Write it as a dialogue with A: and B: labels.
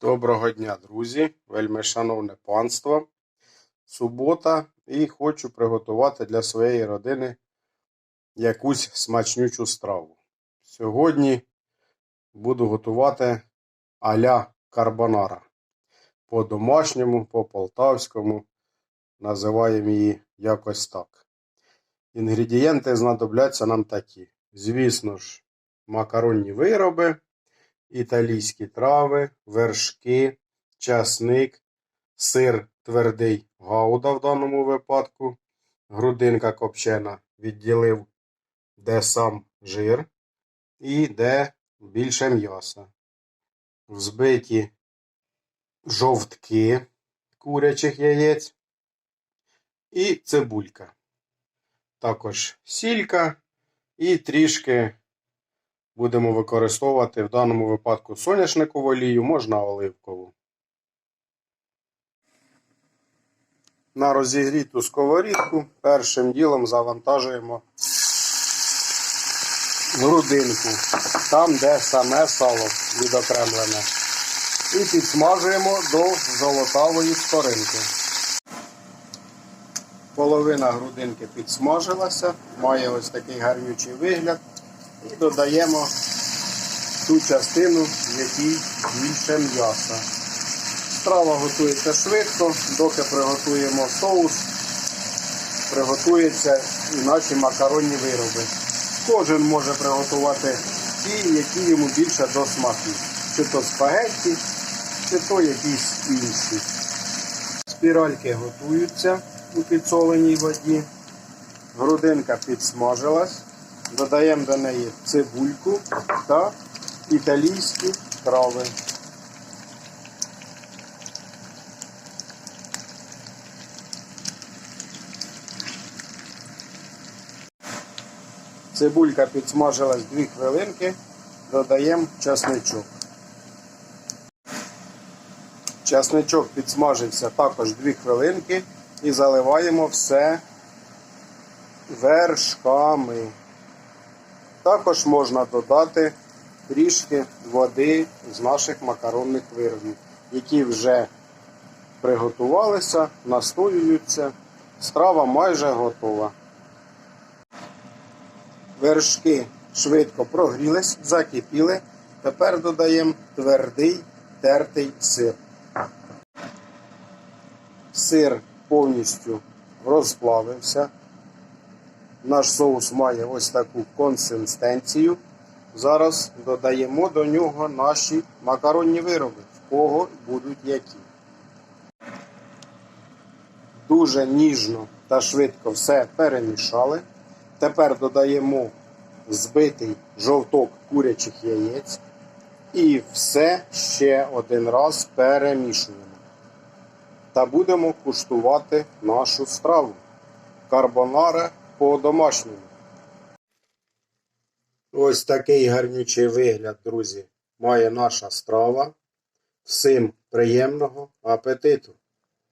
A: Доброго дня, друзі, вельми шановне панство. Субота, і хочу приготувати для своєї родини якусь смачнючу страву. Сьогодні буду готувати аля карбонара. По-домашньому, по-полтавському. Називаємо її якось так. Інгредієнти знадобляться нам такі. Звісно ж, макаронні вироби італійські трави, вершки, часник, сир твердий гауда в даному випадку, грудинка копчена відділив, де сам жир і де більше м'яса. Взбиті жовтки курячих яєць і цибулька. Також сілька і трішки будемо використовувати в даному випадку соняшникову олію, можна оливкову. На розігріту сковорідку першим ділом завантажуємо грудинку, там, де саме сало відокремлене. І підсмажуємо до золотавої скоринки. Половина грудинки підсмажилася, має ось такий гарнючий вигляд. І додаємо ту частину, в якій більше м'яса. Страва готується швидко, доки приготуємо соус, приготуються і наші макаронні вироби. Кожен може приготувати ті, які йому більше до смаку. Чи то спагетті, чи то якісь інші. Спіральки готуються у підсоленій воді. Грудинка підсмажилась. Додаємо до неї цибульку та італійські трави. Цибулька підсмажилась 2 хвилинки, додаємо часничок. Часничок підсмажився також 2 хвилинки і заливаємо все вершками. Також можна додати трішки води з наших макаронних виробів, які вже приготувалися, настоюються. Страва майже готова. Вершки швидко прогрілись, закипіли. Тепер додаємо твердий тертий сир. Сир повністю розплавився. Наш соус має ось таку консистенцію. Зараз додаємо до нього наші макаронні вироби, в кого будуть які. Дуже ніжно та швидко все перемішали. Тепер додаємо збитий жовток курячих яєць і все ще один раз перемішуємо. Та будемо куштувати нашу страву. Карбонаре по-домашньому. Ось такий гарнючий вигляд, друзі, має наша страва. Всім приємного апетиту!